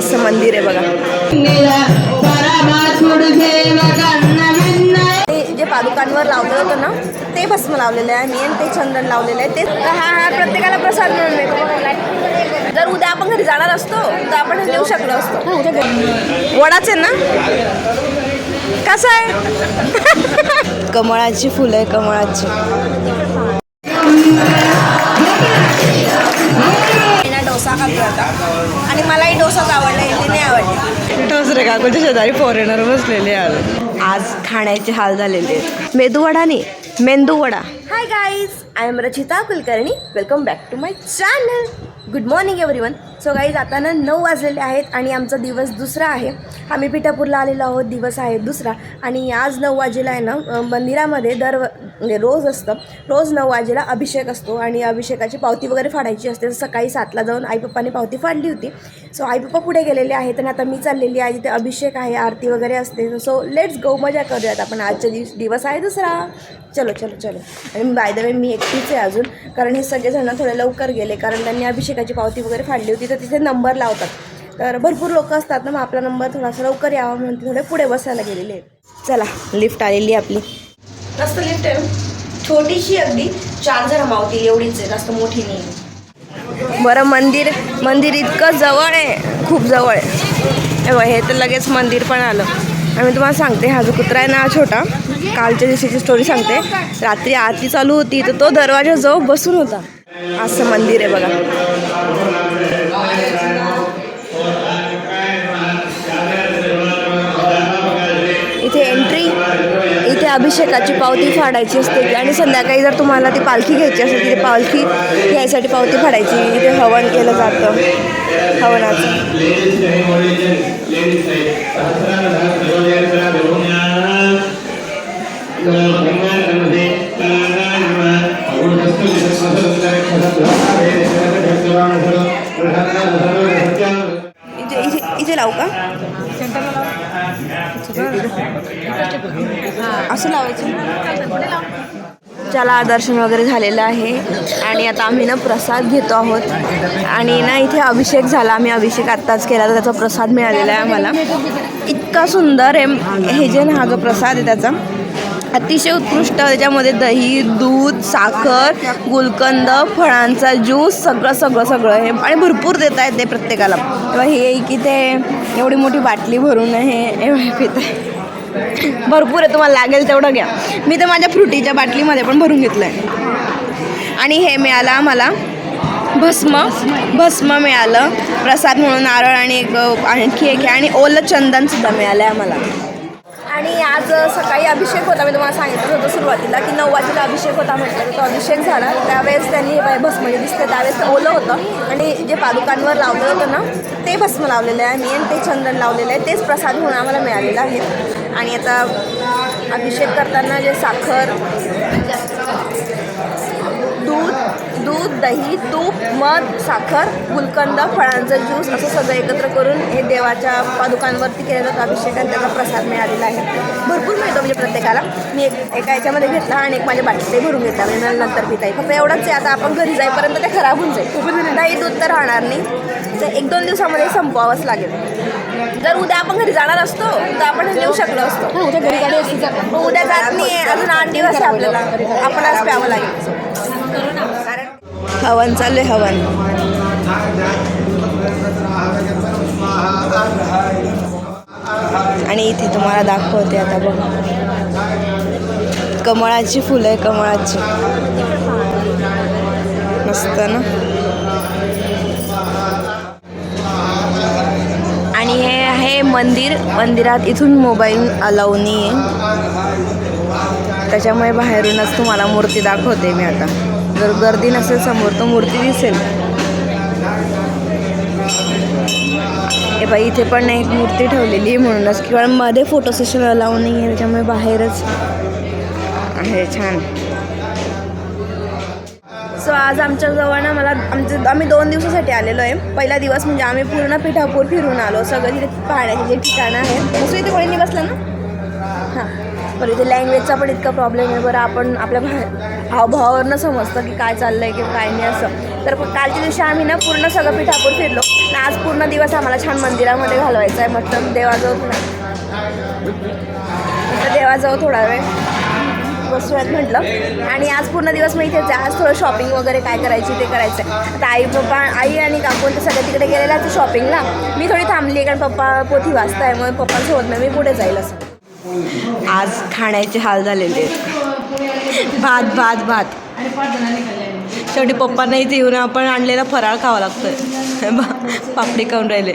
असं मंदिर आहे बघा. ते जे पादुकांवर लावलं होतं ना ते भस्म लावलेलं आहे. मी आणि ते चंदन लावलेलं आहे. ते हा हा प्रत्येकाला प्रसाद मिळून येतो जर उद्या आपण घरी जाणार असतो तर आपण देऊ शकलो असतो. वडाच आहे ना? कसं आहे? कमळाची फुलं आहे कमळाची. डोसा खातो आता आणि मलाही डोसाच आवडला इडली नाही आवडली. दुसरे काकूच्या शेजारी फॉरेनर बसलेले आले आज खाण्याचे हाल झालेले आहेत. मेदूवडा नाही menduvada hi guys I am Rachita Kulkarni. Welcome back to my channel good morning everyone so guys जाताना नऊ वाजलेले आहेत आणि आमचा दिवस दुसरा आहे. आम्ही पिठापूरला आलेलो आहोत दिवस आहे दुसरा. आणि आज नऊ वाजेला आहे ना मंदिरामध्ये दर म्हणजे रोज असतं रोज नऊ वाजेला अभिषेक असतो आणि अभिषेकाची पावती वगैरे फाडायची असते. सकाळी सातला जाऊन आईपप्पाने पावती फाडली होती. सो आईपप्पा पुढे गेलेले आहेत आणि आता मी चाललेली आहे तिथे अभिषेक आहे आरती वगैरे असते. सो लेट्स गो मजा करूयात आपण. आजच्या दिवस दिवस आहे दुसरा. चलो चलो चलो. आणि बाय द वे मी एकटीच आहे अजून कारण हे सगळेजण थोडे लवकर गेले कारण त्यांनी अभिषेकाची पावती वगैरे फाडली होती. तर तिथे नंबर लावतात. तर भरपूर लोक असतात ना मग आपला नंबर थोडासा लवकर यावा म्हणून थोडे पुढे बसायला गेलेले आहेत. चला लिफ्ट आलेली आपली. मस्त लिफ्ट आहे. छोटीशी अगदी चार जण मावतील एवढीच आहे. जास्त मोठी नाही बरं मंदिर मंदिर इतकं जवळ आहे. खूप जवळ आहे. हे हे तर लगेच मंदिर पण आलं. आम्ही तुम्हाला सांगते हा जो कुत्रा आहे ना छोटा कालच्या दिवशीची स्टोरी सांगते. रात्री आरती चालू होती तर तो दरवाजाजवळ बसून होता. असं मंदिर आहे बघा इथे एंट्री इथे अभिषेकाची पावती फाडायची असते आणि संध्याकाळी जर तुम्हाला ती पालखी घ्यायची असेल तिथे पालखी घ्यायसाठी पावती फाडायची इथे हवन केलं जातं. हवनाचं. इथे इथे इथे लावू का? असं लावायचं चला दर्शन वगैरे झालेलं आहे. आणि आता आम्ही ना प्रसाद घेतो आहोत. आणि ना इथे अभिषेक झाला. आम्ही अभिषेक आत्ताच केला तर त्याचा प्रसाद मिळालेला आहे आम्हाला. इतका सुंदर आहे. हे जे ना हा जो प्रसाद आहे त्याचा. अतिशय उत्कृष्ट त्याच्यामध्ये दही दूध साखर गुलकंद फळांचा ज्यूस सगळं सगळं सगळं हे आणि भरपूर देता येते प्रत्येकाला. तेव्हा हे की ते एवढी मोठी बाटली भरून हे एवढे भरपूर आहे तुम्हाला लागेल तेवढं घ्या. मी तर माझ्या फ्रुटीच्या बाटलीमध्ये पण भरून घेतलं आहे आणि हे मिळालं आम्हाला भस्म. भस्म मिळालं. प्रसाद म्हणून नारळ आणि एक आणखी एक आहे. आणि ओलं चंदनसुद्धा मिळालं आहे आम्हाला. आणि आज सकाळी अभिषेक होता मी तुम्हाला सांगितलं होतं सुरुवातीला की नऊ वाजेला अभिषेक होता म्हटलं तो अभिषेक झाला. त्यावेळेस त्यांनी भस्म जे दिसतं. त्यावेळेस ओलं होतं. आणि जे पादुकांवर लावलं होतं ना ते भस्म लावलेलं आहे. मी आणि ते चंदन लावलेलं आहे. तेच प्रसाद म्हणून आम्हाला मिळालेलं आहे. आणि आता अभिषेक करताना जे साखर दूध दही तूप मध साखर गुलकंद फळांचं ज्यूस असं सगळं एकत्र करून हे देवाच्या पादुकांवरती केलं जातं अभिषेक आणि त्याचा प्रसाद मिळालेला आहे. भरपूर मिळतो म्हणजे प्रत्येकाला. मी एक एका याच्यामध्ये घेतला आणि एक माझ्या बाटलीतही भरून घेतला. म्हणजे मला नंतर पिता येईल फक्त एवढंच आहे. आता आपण घरी जाईपर्यंत ते खराब होऊन जाईल. दही दूध तर राहणार नाही. तर एक दोन दिवसामध्ये संपवावंच लागेल. जर उद्या आपण घरी जाणार असतो तर आपण देऊ शकलो असतो. उद्या जात नाही अजून आठ दिवस आहे आपल्याला. आपण आज प्यावं लागेल. हवन चालू आहे हवन. आणि इथे तुम्हाला दाखवते आता बघ. कमळाची फुलं आहे कमळाची. मस्त ना? आणि हे आहे मंदिर. मंदिरात इथून मोबाईल अलावनी नाही आहे त्याच्यामुळे बाहेरूनच तुम्हाला मूर्ती दाखवते मी आता. जर गर्दी नसेल समोर तर मूर्ती दिसेल. हे बाई इथे पण एक मूर्ती ठेवलेली आहे म्हणूनच. किंवा मध्ये फोटो सेशन अलाव नाही आहे त्याच्यामुळे बाहेरच आहे छान. सो आज आमच्याजवळ ना मला आमचे आम्ही दोन दिवसासाठी आलेलो आहे. पहिला दिवस म्हणजे आम्ही पूर्ण पिठापूर फिरून आलो. सगळं तिथे पाहण्याचे जे ठिकाणं आहेत मस्त इथे कोणी बसलं ना? हां. बरं इथे लँग्वेजचा पण इतका प्रॉब्लेम आहे. बरं आपण आपल्या भा हावभावावरनं समजतं की काय चाललं आहे किंवा काय नाही असं. तर कालच्या दिवशी आम्ही ना पूर्ण सगळं पिठापूर फिरलो. आणि आज पूर्ण दिवस आम्हाला छान मंदिरामध्ये घालवायचा आहे म्हटलं देवाजवळ थोडा म्हटलं देवाजवळ थोडा वेळ बसूयात म्हटलं. आणि आज पूर्ण दिवस मी इथेच आज थोडं शॉपिंग वगैरे काय करायची ते करायचं आहे आता आई पप्पा आई आणि काकू तर सगळ्या तिकडे गेलेल्या आहेत शॉपिंगला मी थोडी थांबली आहे कारण पप्पा पोथी वाचताय. मग पप्पा नाही मी पुढे जाईल असं. आज खाण्याचे हाल झालेले आहेत. भात भात भात. शेवटी इथे येऊन आपण आणलेला फराळ खावा लागतोय. पापडी खाऊन राहिले.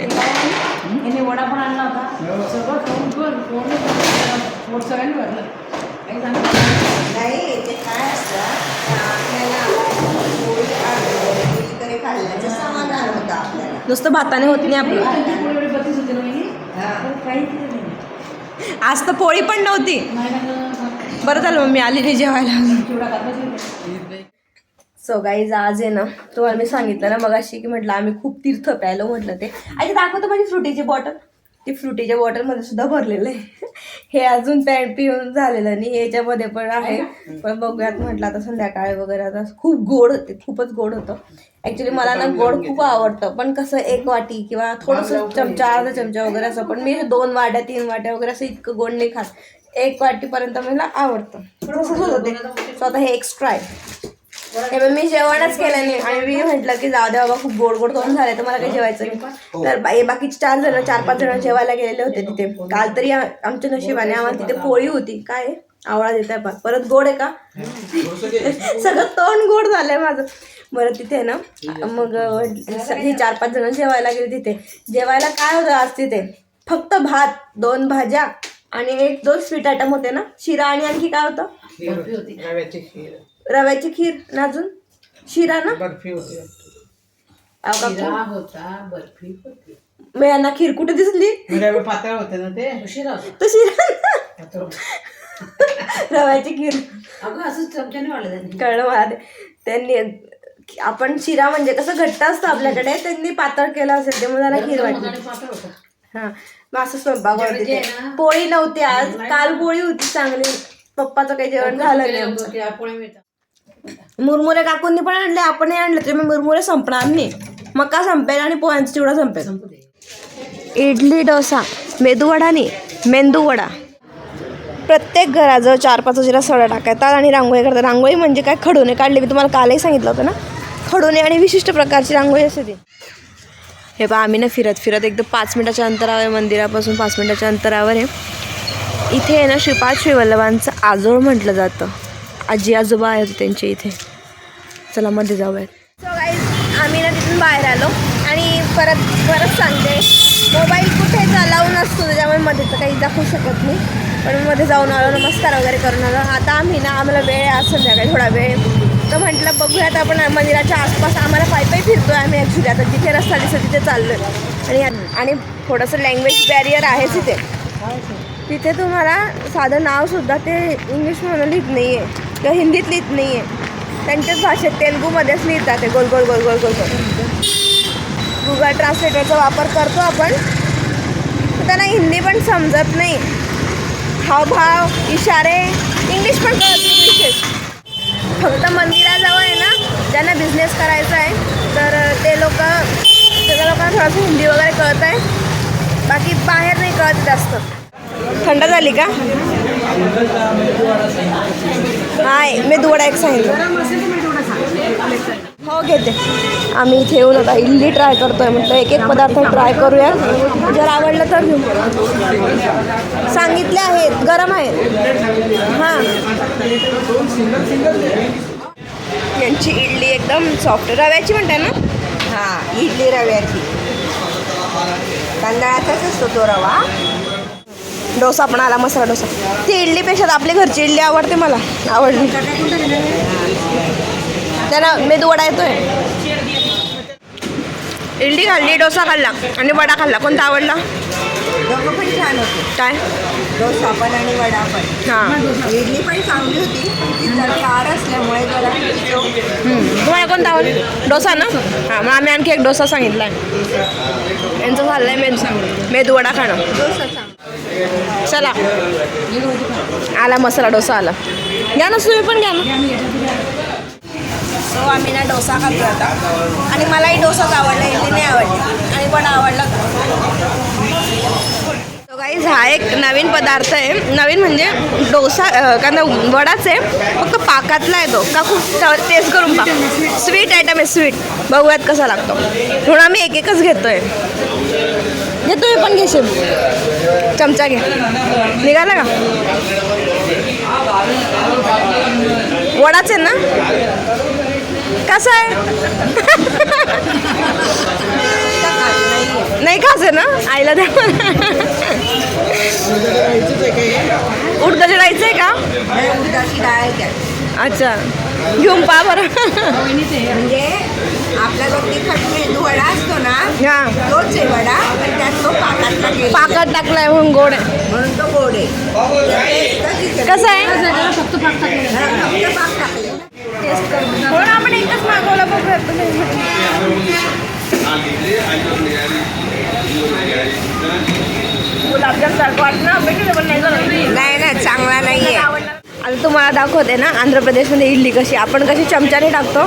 नुसतं भाताने होत नाही आपलं. आज तर पोळी पण नव्हती. बरं झालं मग मी आली नाही जेवायला. सो गाईज आज आहे ना तुम्हाला मी सांगितलं ना मग अशी की म्हटलं आम्ही खूप तीर्थ प्यायलो म्हटलं ते. आणि दाखवतो माझी फ्रुटीची बॉटल ती फ्रुटीच्या बॉटलमध्ये सुद्धा भरलेलं आहे. हे अजून पॅन्ट पिऊन झालेलं नाही याच्यामध्ये पण आहे. पण बघूयात म्हटलं आता संध्याकाळी वगैरे आता खूप गोड होते खूपच गोड होतं. ॲक्च्युली मला ना गोड खूप आवडतं पण कसं एक वाटी किंवा थोडंसं चमचा अर्धा चमचा वगैरे असं पण मी दोन वाट्या तीन वाट्या वगैरे असं इतकं गोड नाही खात. एक वाटीपर्यंत मला आवडतं. तसंच होतं ते सो आता हे एक्स्ट्रा आहे. हे मी जेवणच केलं नाही. आणि मी म्हटलं की जाऊ दे बाबा खूप गोड गोड करून झाले तर मला काही जेवायचं तर हे बाकीचे चार जण चार पाच जण जेवायला गेलेले होते तिथे. काल तरी आमच्या नशिबाने आम्हाला तिथे पोळी होती. काय? आवळा देत आहे परत गोड आहे का? सगळं तोंड गोड झालंय माझं. बरं तिथे ना मग हे चार पाच जण जेवायला गेले तिथे. जेवायला काय होतं आज तिथे? फक्त भात दोन भाज्या आणि एक दोन स्वीट आयटम होते ना शिरा आणि आणखी काय होतं? बर्फी होती. रव्याची खीर. रव्याची खीर. ना अजून? शिरा ना? बर्फी होती. अहो का- शिरा होता बर्फी होती. मग यांना खीर कुठे दिसली? रवे पातळ होते ना ते? शिरा होता. तर शिरा ना. पातळ रव्याची खीर. अगं असंच चमच्याने वाढलं त्यांनी. कळलं मला ते. त्यांनी आपण शिरा म्हणजे कसं घट्ट असतं आपल्याकडे त्यांनी पातळ केलं असेल ते मला खीर वाटली. पातळ होता. हा. मग असं स्वयंपाक जे पोळी नव्हती आज. काल पोळी होती चांगली. पप्पाचं काही जेवण झालं नाही. आमचं. की पोळी मिळतात मुरमुरे काकूंनी पण आणले आपणही आणले तरी मग मुरमुरे संपणार नाही. मका संपेल आणि पोह्यांचा चिवडा संपेल. संपू दे. इडली डोसा मेदूवडा नाही मेंदूवडा प्रत्येक घराजवळ चार पाच जिरा सडा टाकतात आणि रांगोळी करतात रांगोळी म्हणजे काय? खडूने काढली. मी तुम्हाला कालही सांगितलं होतं ना. खडूने आणि विशिष्ट प्रकारची रांगोळी असते ती. हे पहा आम्ही ना फिरत फिरत एकदम पाच मिनटाच्या अंतरावर आहे मंदिरापासून पाच मिनटाच्या अंतरावर आहे. इथे आहे ना श्रीपाद श्रीवल्लभांचं आजोळ म्हटलं जातं. आजी आजोबा आहेत त्यांचे इथे. चला मध्ये जाऊयात. सो गाईज आम्ही ना तिथून बाहेर आलो आणि परत परत सांगते. मोबाईल कुठे चालावून नसतो त्याच्यामुळे मध्ये तर काही दाखवू शकत नाही. पण मध्ये जाऊन आलो नमस्कार वगैरे करून आलो. आता आम्ही ना आम्हाला वेळ आहे आज संध्याकाळी थोडा वेळ. तर म्हटलं बघूयात आपण मंदिराच्या आसपास आम्हाला पायी पायी फिरतो आहे आम्ही ॲक्च्युली आता जिथे रस्ता दिसतो तिथे चाललो आहे आणि आणि थोडंसं लँग्वेज बॅरियर आहे तिथे तिथे तुम्हाला साधं नावसुद्धा ते इंग्लिशमधून लिहित नाही आहे किंवा हिंदीत लिहित नाही आहे त्यांच्याच भाषेत तेलुगूमध्येच लिहितात ते गोल गोल गोल गोल गोल गोल. गुगल ट्रान्सलेटरचा वापर करतो आपण. त्यांना हिंदी पण समजत नाही. हावभाव इशारे इंग्लिश पण कळत नाही. विशेष फक्त मंदिर ज्यांना बिझनेस करायचा आहे तर ते लोक त्या लोकांना थोडंसं हिंदी वगैरे कळत आहे. बाकी बाहेर नाही कळत जास्त. थंड झाली का? नाही मी दुवडा एक सांगितलं. हो घेते. आम्ही इथे येऊन आता इडली ट्राय करतोय म्हटलं एक एक पदार्थ ट्राय करूया. जर आवडलं तर घेऊ सांगितले आहेत गरम आहेत. हां. यांची इडली एकदम सॉफ्ट रव्याची म्हणताय ना? हां इडली रव्याची. तांदळाचाच असतो तो रवा. डोसा पण आला मसाला डोसा. ती इडलीपेक्षा आपली घरची इडली आवडते मला. आवडली. त्यांना मेदू वडा येतोय. इडली खाल्ली डोसा खाल्ला आणि वडा खाल्ला. कोणता आवडला? दोघं पण छान होते. काय? डोसा पण आणि वडा पण. हां. इडली पण चांगली होती असल्यामुळे जरा तुम्हाला कोणता आवडला डोसा ना? हां मग आम्ही आणखी एक डोसा सांगितला आहे यांचं झालं आहे मेदू मेदू वडा खाणं. डोसा चला. आला मसाला डोसा आला. घ्या ना तुम्ही पण घ्या ना. सो आम्ही ना डोसा खातो आता. आणि मलाही डोसाच आवडला इडली नाही आवडली. आणि पण आवडला गाईज हा एक नवीन पदार्थ आहे. नवीन म्हणजे डोसा अं, का ना वडाच आहे फक्त पाकातला आहे तो. का खूप टेस्ट करून पा स्वीट आयटम आहे स्वीट बघूयात कसा लागतो. म्हणून आम्ही एक एकच घेतोय. घे तुम्ही पण घेशील. चमचा घे. निघाला का? वडाच आहे ना? कसा आहे? नाही खास आहे ना? आईला द्या. उडदाच्या डाळीचं आहे का? उडदाची अच्छा. घेऊन पा बरं. म्हणजे आपला जो तिखट वडा असतो ना हा. तोच आहे वडा पण त्यात तो पाकातला गेला पाकात टाकलाय म्हणून गोड आहे. म्हणून तो गोड आहे. कसं आहे? फक्त पाक टाकलेलं फक्त पाक टाकले म्हणून आपण एकच मागवला नाही नाही चांगला नाही आता तुम्हाला दाखवते ना आंध्र प्रदेशमध्ये इडली कशी आपण कशी चमच्याने टाकतो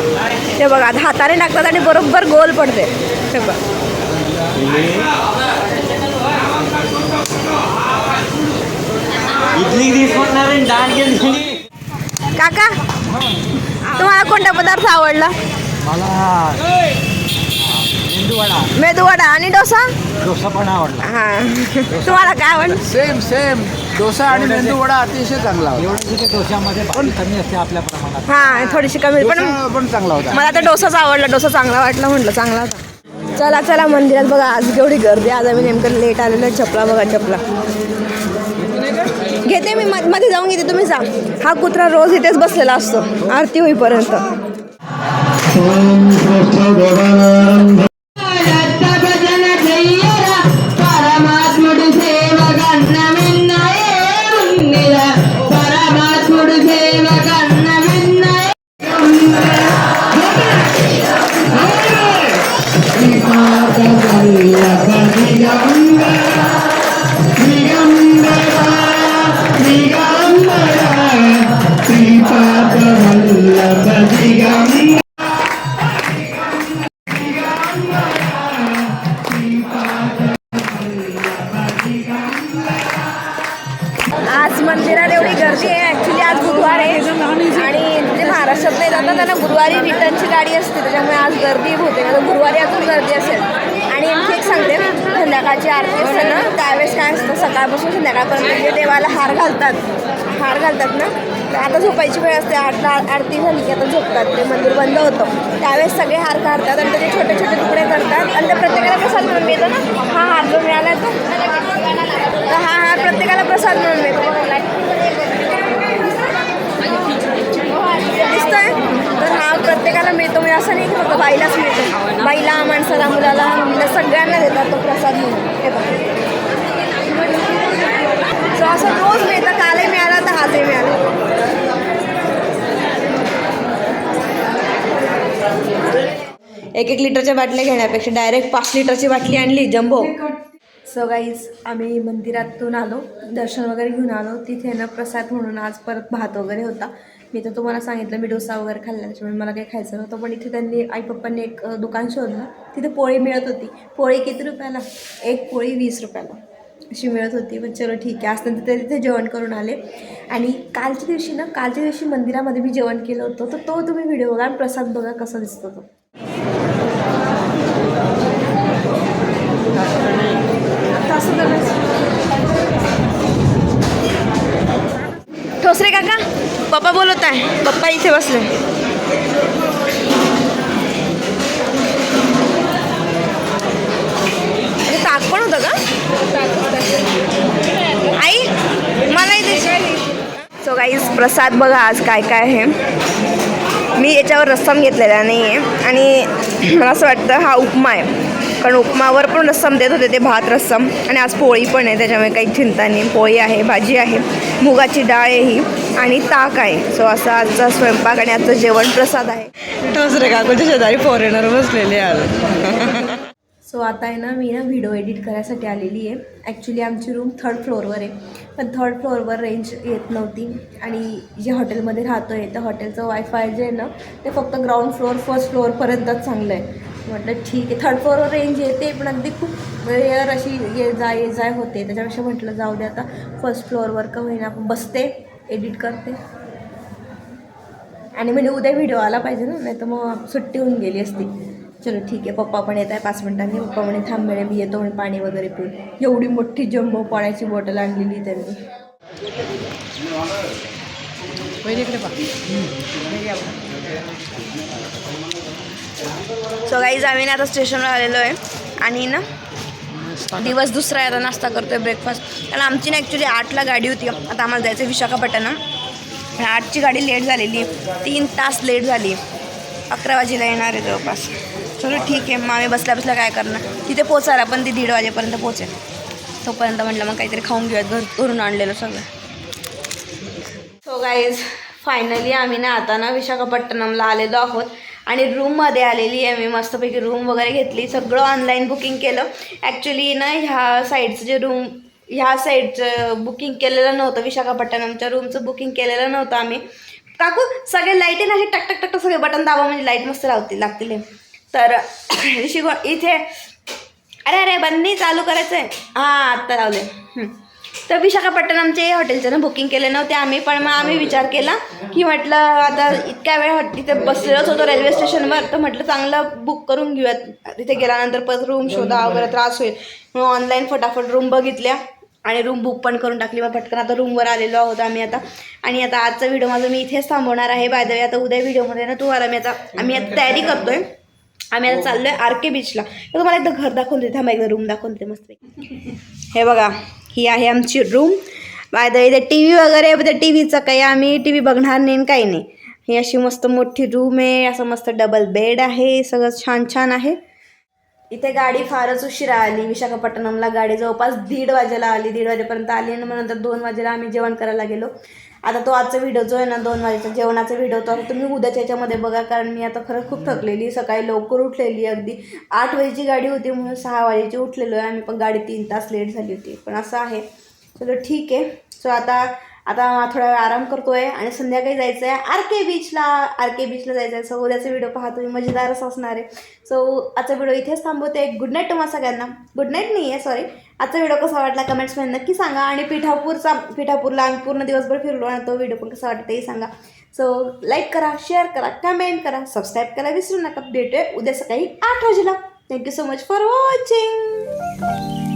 ते बघा आता हाताने टाकतात आणि बरोबर गोल पडते. ते बघ. काका तुम्हाला कोणता पदार्थ आवडला? मला मेंदूवडा. मेदूवडा आणि डोसा? डोसा पण आवडला. हा. तुम्हाला काय आवडलं? Same same. डोसा आणि मेंदू वडा अतिशय चांगला होता. डोशामध्ये कमी असते आपल्या प्रमाणात. हा थोडीशी कमी पण डोसा पण चांगला होता. मला तर डोसाच आवडला. डोसा चांगला वाटला म्हटलं चांगला होता. चला चला मंदिरात बघा आज केवढी गर्दी आज आम्ही नेमकं लेट आलेलो आहे. चपला बघा चपला. घेते मी मध्ये जाऊन घेते तुम्ही सांग हा कुत्रा रोज इथेच बसलेला असतो. आरती होईपर्यंत. हार घालतात ना तर आता झोपायची वेळ असते आठला आरती झाली की आता झोपतात ते मंदिर बंद होतं. त्यावेळेस सगळे हार काढतात आणि त्याचे छोटे छोटे तुकडे करतात. आणि त्या प्रत्येकाला प्रसाद म्हणून मिळतो ना हा हार जो मिळाला तो. तर हा हार प्रत्येकाला प्रसाद म्हणून मिळतो. दिसतंय? तर हा प्रत्येकाला मिळतो म्हणजे असं नाही की फक्त बाईलाच मिळतो. बाईला माणसाला मुलाला मुलीला सगळ्यांना देतात तो प्रसाद म्हणून. हे बघा. सो असं रोज मिळतं काल आजही मिळाला. एक एक लिटरच्या बाटल्या घेण्यापेक्षा डायरेक्ट पाच लिटरची बाटली आणली जम्बो. सो गाईज आम्ही मंदिरातून आलो दर्शन वगैरे घेऊन आलो. तिथे ना प्रसाद म्हणून आज परत भात वगैरे होता. मी तर तुम्हाला सांगितलं मी डोसा वगैरे खाल्ला त्याच्यामुळे मला काही खायचं नव्हतं. पण इथे त्यांनी आई पप्पांनी एक दुकान शोधलं. तिथे पोळी मिळत होती. पोळी किती रुपयाला? एक पोळी वीस रुपयाला. अशी मिळत होती पण चलो ठीक आहे. आज नंतर ते तिथे जेवण करून आले. आणि कालच्या दिवशी ना कालच्या दिवशी मंदिरामध्ये मी जेवण केलं होतं. तर तो तुम्ही व्हिडिओ बघा आणि प्रसाद बघा कसा दिसतो तो. असं ठोसरे काका पप्पा बोलत आहे. पप्पा इथे बसले अरे ताक पण होतं का आई मलाही इथे सो गाईज प्रसाद बघा आज काय काय आहे. मी याच्यावर रस्सम घेतलेला नाही आहे आणि मला असं वाटतं हा उपमा आहे. कारण उपमावर पण रस्सम देत होते ते भात रस्सम. आणि आज पोळी पण आहे त्याच्यामुळे काही चिंता नाही. पोळी आहे भाजी आहे. मुगाची डाळ आहे ही. आणि ताक आहे. सो असा आजचा स्वयंपाक आणि आजचं जेवण प्रसाद आहे. टोचरे काकूच्या शेजारी फॉरेनर बसलेले सो आता आहे ना मी ना व्हिडिओ एडिट करायसाठी आलेली आहे. ॲक्च्युली आमची रूम थर्ड फ्लोअरवर आहे. पण थर्ड फ्लोअरवर रेंज येत नव्हती. आणि जे हॉटेलमध्ये राहतो आहे त्या हॉटेलचं वायफाय जे आहे ना ते फक्त ग्राउंड फ्लोअर फर्स्ट फ्लोअरपर्यंतच चांगलं आहे. म्हटलं ठीक आहे. थर्ड फ्लोअरवर रेंज येते पण अगदी खूप रेअर अशी ये जा ये जाय होते. त्याच्यापेक्षा म्हटलं जाऊ दे आता फर्स्ट फ्लोअरवर का होईना आपण बसते एडिट करते. आणि म्हणजे उद्या व्हिडिओ आला पाहिजे ना नाही तर मग सुट्टी होऊन गेली असती. चलो ठीक आहे पप्पा पण येत आहे पाच मिनिटांनी. पप्पा म्हणे थांब म्हणे मी येतो म्हणे पाणी वगैरे पिऊन. एवढी मोठी जम्बो पाण्याची बॉटल आणलेली त्यांनी. सो गाईज आम्ही ना आता स्टेशनवर आलेलो आहे. आणि ना दिवस दुसरा आहे आता नाश्ता करतोय ब्रेकफास्ट कारण आमची ना ॲक्च्युली आठला गाडी होती. आता आम्हाला जायचं विशाखापट्टणम. आणि आठची गाडी लेट झालेली. तीन तास लेट झाली. अकरा वाजेला येणार आहे जवळपास. चलो ठीक आहे मग आम्ही बसल्या बसल्या काय करणार? तिथे पोचायला पण ती दीड वाजेपर्यंत पोचेल. तोपर्यंत म्हटलं मग काहीतरी खाऊन घेऊयात घर घरून आणलेलं सगळं. सो गाईज फायनली आम्ही ना आता ना विशाखापट्टणमला आलेलो आहोत. आणि रूममध्ये आलेली आहे मी मस्तपैकी रूम वगैरे घेतली सगळं ऑनलाईन बुकिंग केलं. ॲक्च्युली ना ह्या साईडचं जे रूम ह्या साईडचं बुकिंग केलेलं नव्हतं विशाखापट्टणमच्या रूमचं बुकिंग केलेलं नव्हतं आम्ही. काकू सगळे लाईटीन असे टक टक टक टक सगळे बटन दाबा म्हणजे लाइट मस्त लावतील लागतील तर शिकव इथे अरे अरे बंदी चालू करायचं आहे हां आत्ता लावले तर विशाखापट्टणमचे हॉटेलचं ना बुकिंग केले नव्हते आम्ही पण मग आम्ही विचार केला की म्हटलं आता इतक्या वेळ तिथे बसलेलोच होतो रेल्वे स्टेशनवर तर म्हटलं चांगलं बुक करून घेऊयात. तिथे गेल्यानंतर परत रूम शोधा वगैरे त्रास होईल. मग ऑनलाईन फटाफट रूम बघितल्या आणि रूम बुक पण करून टाकली. मग पटकन आता रूमवर आलेलो आहोत आम्ही आता. आणि आता आजचा व्हिडिओ माझा मी इथेच थांबवणार आहे. बाय द वे आता उद्या व्हिडिओमध्ये ना तुम्हाला मी आता आम्ही आता तयारी करतोय. आम्ही आता चाललोय आर के बीचला तुम्हाला एकदा घर दाखवून देते. थांबा एकदा रूम दाखवून देते मस्त हे बघा ही आहे आमची रूम बाय द इथे टी व्ही वगैरे त्या टी व्हीचं काही आम्ही टी व्ही बघणार नाही आणि काही नाही. ही अशी मस्त मोठी रूम आहे. असं मस्त डबल बेड आहे. सगळं छान छान आहे. इथे गाडी फारच उशिरा आली. विशाखापट्टणमला गाडी जवळपास दीड वाजेला आली. दीड वाजेपर्यंत आली आणि मग नंतर दोन वाजेला आम्ही जेवण करायला गेलो. आता तो आजचा व्हिडिओ जो आहे ना दोन वाजेचा जेवणाचा व्हिडिओ तो आता तुम्ही उद्याच्या याच्यामध्ये बघा कारण मी आता खरंच खूप थकलेली सकाळी लवकर उठलेली अगदी. आठ वाजेची गाडी होती म्हणून सहा वाजेची उठलेलो आहे. आम्ही पण गाडी तीन तास लेट झाली होती. पण असं आहे. चलो ठीक आहे. सो आता आता थोडा वेळ आराम करतोय आणि संध्याकाळी जायचं आहे आर के बीचला आर के बीचला जायचं आहे सो उद्याचा व्हिडिओ पाहा तुम्ही मजेदारच असणार आहे. सो आजचा व्हिडिओ इथेच थांबवते. गुड नाईट तुम्हाला सगळ्यांना. गुड नाईट नाही आहे सॉरी आजचा व्हिडिओ कसा वाटला कमेंट्समध्ये नक्की सांगा. आणि पिठापूरचा पिठापूरला आम्ही पूर्ण दिवसभर फिरलो आणि तो व्हिडिओ पण कसा वाटतं तेही सांगा. सो लाईक करा शेअर करा कमेंट करा सबस्क्राईब करा विसरू नका. भेटूया उद्या सकाळी आठ वाजेला. Thank you so much for watching